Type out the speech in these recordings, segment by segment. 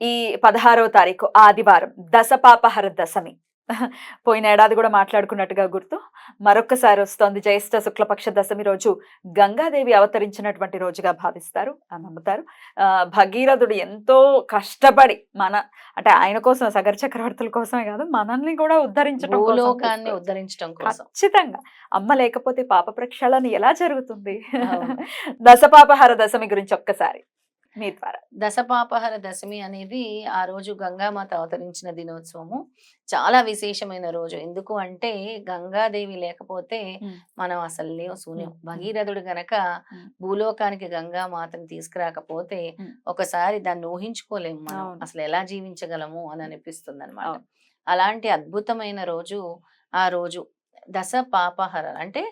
ఈ పదహారవ తారీఖు ఆదివారం దశపాపహర దశమి. పోయిన ఏడాది కూడా మాట్లాడుకున్నట్టుగా గుర్తు. మరొక్కసారి వస్తోంది జ్యేష్ఠ శుక్లపక్ష దశమి రోజు గంగాదేవి అవతరించినటువంటి రోజుగా భావిస్తారు. అని నమ్ముతారు. ఆ, భగీరథుడు ఎంతో కష్టపడి మన అంటే ఆయన కోసం సగర చక్రవర్తుల కోసమే కాదు మనల్ని కూడా ఉద్ధరించడం తీసుకొచ్చారు. ఉద్ధరించడం కోసం. ఖచ్చితంగా. అమ్మ లేకపోతే పాప ప్రక్షాళన ఎలా జరుగుతుంది. దశపాపహర దశమి గురించి ఒక్కసారి. మీ ద్వారా దశపాపహర దశమి అనేది ఆ రోజు గంగామాత అవతరించిన దినోత్సవము చాలా విశేషమైన రోజు ఎందుకు అంటే గంగాదేవి లేకపోతే. మనం అసలు లేవు శూన్యం. భగీరథుడు గనక. భూలోకానికి గంగామాతని తీసుకురాకపోతే. ఒకసారి దాన్ని ఊహించుకోలేము మనం. అసలు ఎలా జీవించగలము అని అనిపిస్తుంది అనమాట. అలాంటి అద్భుతమైన రోజు ఆ రోజు దశ పాపహర అంటే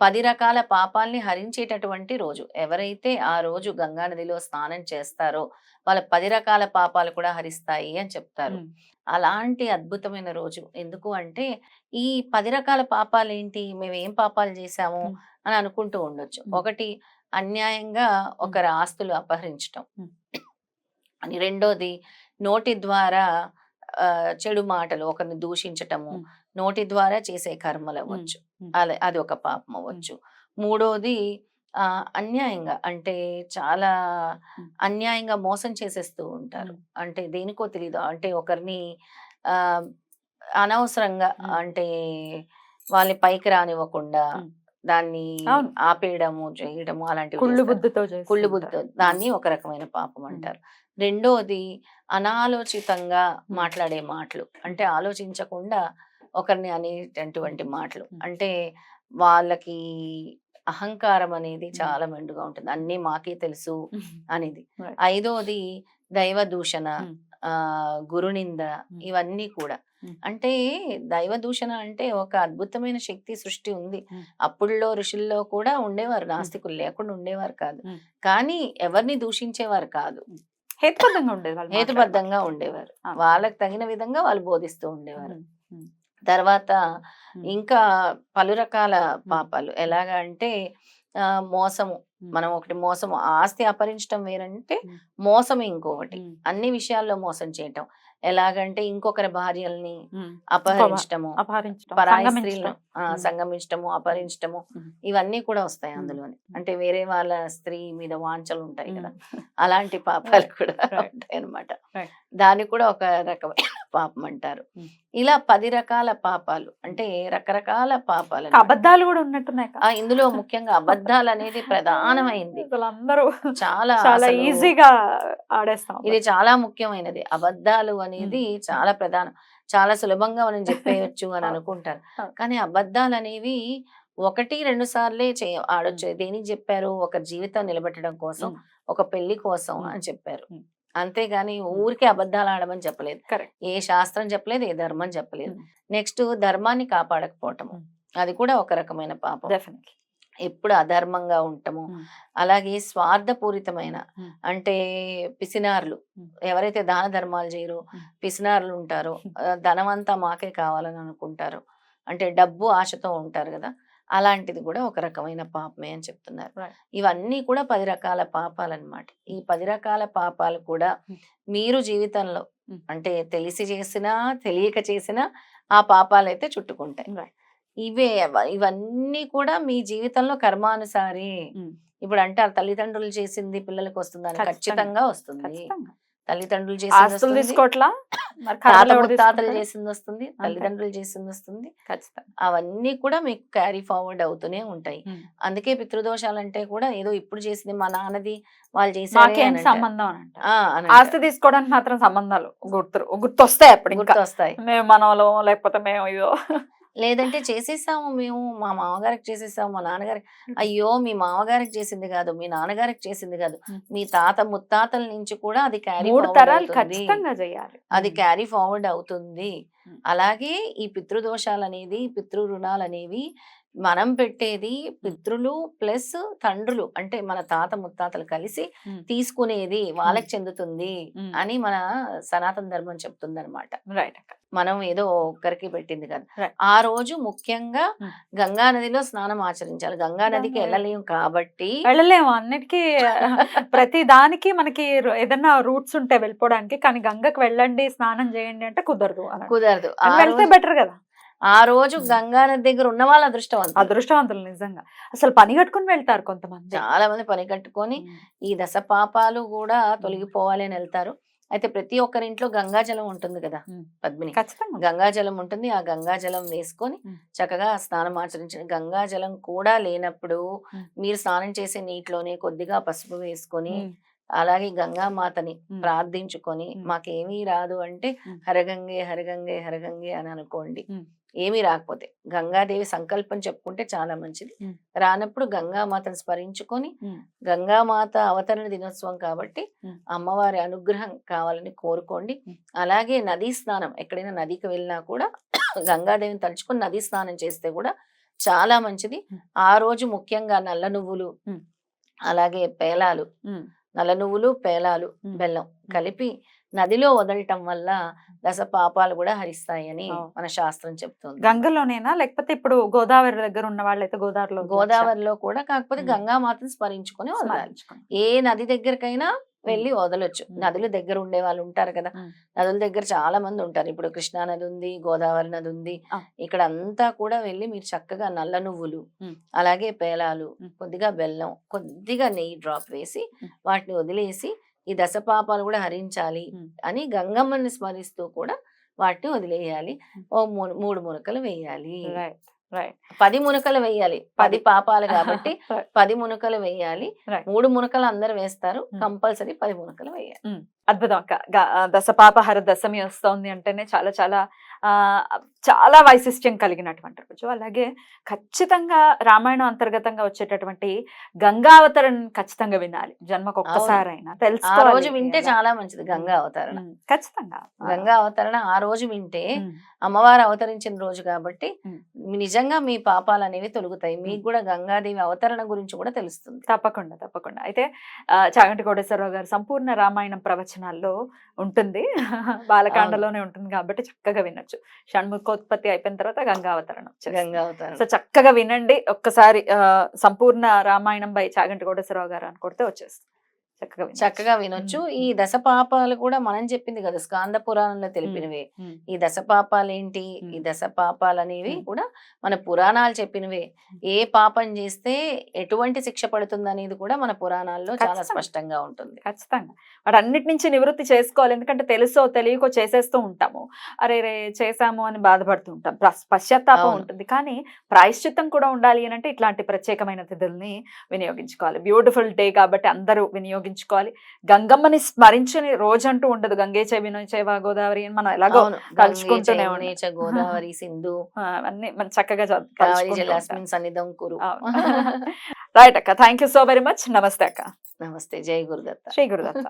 పది రకాల పాపాల్ని హరించేటటువంటి రోజు. ఎవరైతే ఆ రోజు గంగా నదిలో స్నానం చేస్తారో వాళ్ళ పది రకాల పాపాలు కూడా హరిస్తాయి అని చెప్తారు. అలాంటి అద్భుతమైన రోజు. ఎందుకు అంటే ఈ పది రకాల పాపాలు ఏంటి మేము ఏం పాపాలు చేశాము? మ్మ్. అని అనుకుంటూ ఉండొచ్చు. ఒకటి అన్యాయంగా ఒకరి ఆస్తులు అపహరించటం. అని రెండోది నోటి ద్వారా చెడు మాటలు ఒకరిని దూషించటము. నోటి ద్వారా చేసే కర్మలు అవ్వచ్చు. అలా అది ఒక పాపం అవ్వచ్చు మూడోది ఆ అన్యాయంగా అంటే చాలా. అన్యాయంగా మోసం చేసేస్తూ ఉంటారు. అంటే దేనికో తెలియదు అంటే ఒకరిని ఆ అనవసరంగా. అంటే వాళ్ళని పైకి రానివ్వకుండా. దాన్ని. ఆపేయడము చేయడము అలాంటివి కుళ్ళు. బుద్ధితో కుళ్ళు. బుద్ధితో దాన్ని ఒక రకమైన పాపం అంటారు రెండోది అనాలోచితంగా మాట్లాడే మాటలు అంటే ఆలోచించకుండా ఒకరిని అనేటటువంటి మాటలు. అంటే వాళ్ళకి అహంకారం అనేది. చాలా మెండుగా ఉంటుంది అన్నీ మాకే తెలుసు. అనేది. ఐదోది దైవ దూషణ. ఆ గురునింద. ఇవన్నీ కూడా. అంటే దైవ దూషణ అంటే ఒక అద్భుతమైన శక్తి సృష్టి ఉంది మ్మ్. అప్పుడులో ఋషుల్లో కూడా ఉండేవారు నాస్తికులు లేకుండా ఉండేవారు కాదు. కానీ ఎవరిని దూషించేవారు కాదు హేతుబద్ధంగా ఉండేది వాళ్ళు హేతుబద్ధంగా ఉండేవారు. వాళ్ళకి తగిన విధంగా వాళ్ళు బోధిస్తూ ఉండేవారు. తర్వాత. ఇంకా పలు రకాల పాపాలు ఎలాగా అంటే మోసము. మనం ఒకటి మోసము ఆస్తి అపహరించడం వేరంటే. మోసం ఇంకొకటి. అన్ని విషయాల్లో మోసం చేయటం ఎలాగంటే ఇంకొకరి భార్యల్ని. అపహరించటము పరాయి. స్త్రీలను. సంగమించటము అపహరించటము. ఇవన్నీ కూడా వస్తాయి. అందులోని. అంటే వేరే వాళ్ళ స్త్రీ మీద వాంఛలు ఉంటాయి కదా. అలాంటి పాపాలు కూడా. ఉంటాయి అనమాట. దాన్ని కూడా ఒక రకమైన పాపం అంటారు. ఇలా పది రకాల పాపాలు అంటే రకరకాల పాపాలు. అబద్ధాలు కూడా ఉన్నట్టున్నాయి ఇందులో ముఖ్యంగా అబద్ధాలు అనేది ప్రధానమైంది అందరూ చాలా చాలా ఈజీగా ఆడేస్తాం ఇది చాలా ముఖ్యమైనది అబద్ధాలు అనేది చాలా ప్రధానం చాలా సులభంగా మనం చెప్పేయచ్చు అని. అనుకుంటారు. కానీ అబద్ధాలు అనేవి ఒకటి రెండు సార్లే చేయ ఆడొచ్చు దేనికి చెప్పారు ఒక జీవితం నిలబెట్టడం కోసం. ఒక పెళ్ళి కోసం. అని చెప్పారు. అంతేగాని ఊరికే అబద్ధాలు ఆడమని చెప్పలేదు. ఏ శాస్త్రం చెప్పలేదు ఏ ధర్మం చెప్పలేదు. నెక్స్ట్ ధర్మాన్ని కాపాడకపోవటము. అది కూడా ఒక రకమైన పాపం. డెఫినెట్లీ. ఎప్పుడు అధర్మంగా ఉండటము. మ్మ్. అలాగే స్వార్థపూరితమైన. అంటే పిసినారులు. ఎవరైతే దాన ధర్మాలు చేయరో. పిసినారులు ఉంటారో ధనమంతా మాకే కావాలని అనుకుంటారు అంటే డబ్బు ఆశతో ఉంటారు కదా అలాంటిది కూడా ఒక రకమైన పాపమే అని చెప్తున్నారు. ఇవన్నీ కూడా పది రకాల పాపాలు అన్నమాట ఈ పది రకాల పాపాలు కూడా. మీరు జీవితంలో. అంటే తెలిసి చేసినా తెలియక చేసినా ఆ పాపాలు అయితే చుట్టుకుంటాయి. ఇవే ఇవన్నీ కూడా మీ జీవితంలో కర్మానుసారి. ఇప్పుడు అంటారు తల్లిదండ్రులు చేసింది పిల్లలకు వస్తుందని ఖచ్చితంగా. ఖచ్చితంగా వస్తుంది తల్లిదండ్రులు వస్తుంది తీసుకోవట్లా మరి తాత కర్మలు ఎవరు ముత్తాతలు తీసుకుంటారు? చేసింది వస్తుంది తల్లిదండ్రులు చేసింది వస్తుంది అవన్నీ కూడా మీకు క్యారీ ఫార్వర్డ్ అవుతూనే ఉంటాయి. అందుకే పితృదోషాలు అంటే కూడా ఏదో ఇప్పుడు చేసింది మా నాన్నది వాళ్ళు అంటారు. సంబంధం. ఆస్తి తీసుకోవడానికి మాత్రం సంబంధాలు గుర్తు గుర్తొస్తాయి అప్పుడు గుర్తొస్తాయి. మేము మనలో లేకపోతే మేము ఇదో లేదంటే చేసేసాము మేము మా మామగారికి చేసేసాము మా నాన్నగారికి. అయ్యో! మీ మామగారికి చేసింది కాదు మీ నాన్నగారికి చేసింది కాదు. మీ తాత ముత్తాతల నుంచి కూడా అది క్యారీ ఖచ్చితంగా చేయాలి. అది క్యారీ ఫార్వర్డ్ అవుతుంది. అలాగే ఈ పితృదోషాలు అనేది పితృ రుణాలు అనేవి మనం పెట్టేది పితృలు ప్లస్ తండ్రులు. అంటే మన తాత ముత్తాతలు కలిసి. తీసుకునేది వాళ్ళకి చెందుతుంది. అని మన సనాతన ధర్మం చెప్తుంది అనమాట రైట్ మనం ఏదో ఒక్కరికి పెట్టింది కదా. ఆ రోజు ముఖ్యంగా. గంగా నదిలో స్నానం ఆచరించాలి. గంగా నదికి వెళ్ళలేము కాబట్టి వెళ్ళలేము. అన్నిటికీ ప్రతి దానికి మనకి ఏదైనా రూట్స్ ఉంటే వెళ్ళిపోవడానికి. కానీ గంగకు వెళ్ళండి స్నానం చేయండి అంటే కుదరదు కుదరదు. వెళ్తే బెటర్ కదా. ఆ రోజు. గంగా నది దగ్గర ఉన్న వాళ్ళ అదృష్టవంతులు అదృష్టవంతులు నిజంగా అసలు పని కట్టుకుని వెళ్తారు కొంతమంది చాలా మంది పని కట్టుకొని ఈ దశ పాపాలు కూడా తొలగిపోవాలి అని వెళ్తారు అయితే ప్రతి ఒక్కరింట్లో గంగాజలం ఉంటుంది కదా. పద్మిని గంగాజలం ఉంటుంది ఆ గంగాజలం వేసుకొని. చక్కగా స్నానం ఆచరించండి గంగాజలం కూడా లేనప్పుడు. మీరు స్నానం చేసే నీటిలోనే కొద్దిగా పసుపు వేసుకొని. అలాగే గంగామాతని. ప్రార్థించుకొని. మాకేమీ రాదు అంటే. హరగంగే హరగంగే హరగంగే అని అనుకోండి. ఏమీ రాకపోతే గంగాదేవి సంకల్పం చెప్పుకుంటే చాలా మంచిది. రానప్పుడు గంగామాతను స్మరించుకొని. గంగామాత అవతరణ దినోత్సవం కాబట్టి. అమ్మవారి అనుగ్రహం కావాలని కోరుకోండి. అలాగే నదీ స్నానం ఎక్కడైనా నదికి వెళ్ళినా కూడా గంగాదేవిని తలుచుకొని నదీ స్నానం చేస్తే కూడా చాలా మంచిది. ఆ రోజు ముఖ్యంగా నల్ల నువ్వులు. అలాగే పేలాలు. నల్ల నువ్వులు పేలాలు. బెల్లం కలిపి నదిలో వదలటం వల్ల దశ పాపాలు కూడా హరిస్తాయని. మన శాస్త్రం చెప్తుంది గంగలోనేనా లేకపోతే ఇప్పుడు గోదావరి దగ్గర ఉన్న వాళ్ళైతే గోదావరిలో గోదావరిలో కూడా కాకపోతే Hmm. గంగామాతను స్మరించుకొని వదలాలి. ఏ నది దగ్గరకైనా వెళ్ళి వదలొచ్చు. నదుల దగ్గర ఉండే వాళ్ళు ఉంటారు కదా. నదుల దగ్గర చాలా మంది ఉంటారు ఇప్పుడు కృష్ణా నది ఉంది గోదావరి నది ఉంది. ఇక్కడ అంతా కూడా వెళ్ళి మీరు చక్కగా నల్ల నువ్వులు. అలాగే పేలాలు. కొద్దిగా బెల్లం కొద్దిగా నెయ్యి డ్రాప్ వేసి. వాటిని వదిలేసి ఈ దశ పాపాలు కూడా హరించాలి. అని గంగమ్మని స్మరిస్తూ కూడా వాటిని వదిలేయాలి. ఓ మూడు మూడు మునకలు వేయాలి పది మునకలు వేయాలి పది పాపాలు కాబట్టి. పది మునకలు వేయాలి. మూడు మునకలు అందరు వేస్తారు. Hmm. కంపల్సరీ పది మునకలు వేయాలి అద్భుతం. అక్క దశపాపహర దశమి వస్తోంది అంటేనే చాలా చాలా ఆ చాలా వైశిష్ట్యం కలిగినటువంటి రోజు. అలాగే ఖచ్చితంగా రామాయణం అంతర్గతంగా వచ్చేటటువంటి గంగావతరణ ఖచ్చితంగా వినాలి. జన్మకు ఒక్కసారైనా ఆ తెలుసుకోవాలి. రోజు వింటే. చాలా మంచిది గంగా అవతరణ. ఖచ్చితంగా. గంగా అవతరణ ఆ రోజు వింటే అమ్మవారు అవతరించిన రోజు కాబట్టి నిజంగా మీ పాపాలు అనేవి తొలుగుతాయి మీకు కూడా గంగాదేవి అవతరణ గురించి కూడా తెలుస్తుంది. తప్పకుండా తప్పకుండా. అయితే ఆ, చాగంటి కోటేశ్వరరావు గారు సంపూర్ణ రామాయణం ప్రవచనాల్లో ఉంటుంది. బాలకాండలోనే ఉంటుంది కాబట్టి చక్కగా వినొచ్చు. షణ్ముఖోత్పత్తి అయిపోయిన తర్వాత గంగావతరణ వచ్చేస్తుంది. గంగా అవతరణ సో చక్కగా వినండి. ఒక్కసారి ఆ, సంపూర్ణ రామాయణం బై చాగంటి కోటేశ్వరరావు గారు అని కొడితే వచ్చేస్తుంది. చక్కగా వినొచ్చు. చక్కగా వినొచ్చు. ఉమ్, ఈ. దశ పాపాలు కూడా మనం చెప్పింది కదా స్కాంద పురాణంలో తెలిపినవే. ఈ దశ పాపాలు ఏంటి ఈ. దశ పాపాలు అనేవి. కూడా మన పురాణాలు చెప్పినవే. ఏ పాపం చేస్తే ఎటువంటి శిక్ష పడుతుంది అనేది కూడా మన పురాణాల్లో చాలా. స్పష్టంగా ఉంటుంది. ఖచ్చితంగా. వాటన్నిటి నుంచి నివృత్తి చేసుకోవాలి. ఎందుకంటే తెలుసో తెలియకో చేసేస్తూ ఉంటాము. అరే రే చేశాము అని బాధపడుతూ ఉంటాం. పశ్చాత్తాపం. ఉంటుంది. కానీ ప్రాయశ్చిత్తం కూడా ఉండాలి అని అంటే ఇట్లాంటి ప్రత్యేకమైన తిథుల్ని వినియోగించుకోవాలి. బ్యూటిఫుల్ డే కాబట్టి అందరూ వినియోగించుకోవాలి గంగమ్మని స్మరించని రోజంటూ ఉండదు. గంగే చెవినో చెవ గోదావరి అని మనం ఎలాగో. చ గోదావరి సింధు. అన్ని మనం చక్కగా సన్నిధం కురు. రైట్ అక్క. Thank you so very much నమస్తే అక్క. నమస్తే. జై గురుదత్త. శ్రీ గురుదత్త.